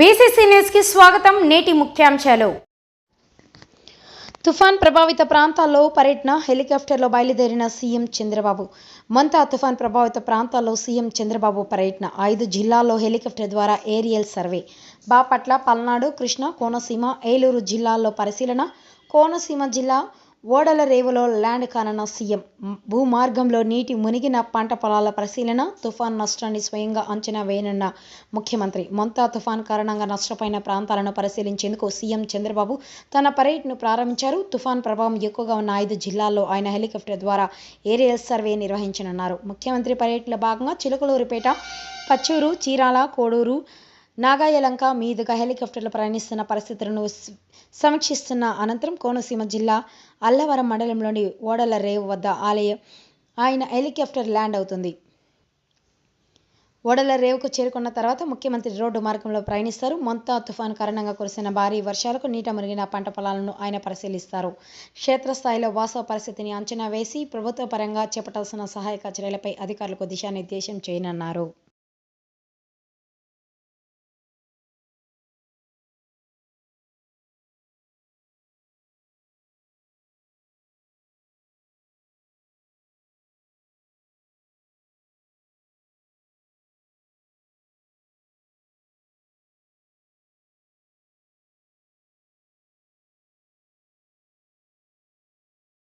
BCC న్యూస్కి స్వాగతం నేటి ముఖ్యాంశాలు. తుఫాన్ ప్రభావిత ప్రాంతాల్లో పర్యటన హెలికాప్టర్లో బయలుదేరిన సీఎం చంద్రబాబు. మంతా తుఫాన్ ప్రభావిత ప్రాంతాల్లో సీఎం చంద్రబాబు పర్యటన. ఐదు జిల్లాల్లో హెలికాప్టర్ ద్వారా ఏరియల్ సర్వే. బాపట్ల పల్నాడు కృష్ణ కోనసీమ ఏలూరు జిల్లాల్లో పరిశీలన. కోనసీమ జిల్లా ఓడల రేవులో ల్యాండ్ కానున్న సీఎం. భూమార్గంలో నీటి మునిగిన పంట పొలాల పరిశీలన తుఫాన్ నష్టాన్ని స్వయంగా అంచనా వేయనున్న ముఖ్యమంత్రి. మొంతా తుఫాన్ కారణంగా నష్టపోయిన ప్రాంతాలను పరిశీలించేందుకు సీఎం చంద్రబాబు తన పర్యటనను ప్రారంభించారు. తుఫాన్ ప్రభావం ఎక్కువగా ఉన్న ఐదు జిల్లాల్లో ఆయన హెలికాప్టర్ ద్వారా ఏరియల్ సర్వే నిర్వహించనున్నారు. ముఖ్యమంత్రి పర్యటనలో భాగంగా చిలకలూరుపేట పచ్చూరు చీరాల కోడూరు నాగాయలంక మీదుగా హెలికాప్టర్లు ప్రయాణిస్తున్న పరిస్థితులను సమీక్షిస్తున్న అనంతరం కోనసీమ జిల్లా అల్లవరం మండలంలోని ఓడల రేవు వద్ద ఆలయ ఆయన హెలికాప్టర్ ల్యాండ్ అవుతుంది. ఓడల రేవుకు చేరుకున్న తర్వాత ముఖ్యమంత్రి రోడ్డు మార్గంలో ప్రయాణిస్తారు. మొంతా తుఫాను కారణంగా కురిసిన భారీ వర్షాలకు నీట మురిగిన పంట పొలాలను ఆయన పరిశీలిస్తారు. క్షేత్రస్థాయిలో వాస్తవ పరిస్థితిని అంచనా వేసి ప్రభుత్వ పరంగా చేపట్టాల్సిన సహాయక చర్యలపై అధికారులకు దిశానిర్దేశం చేయనున్నారు.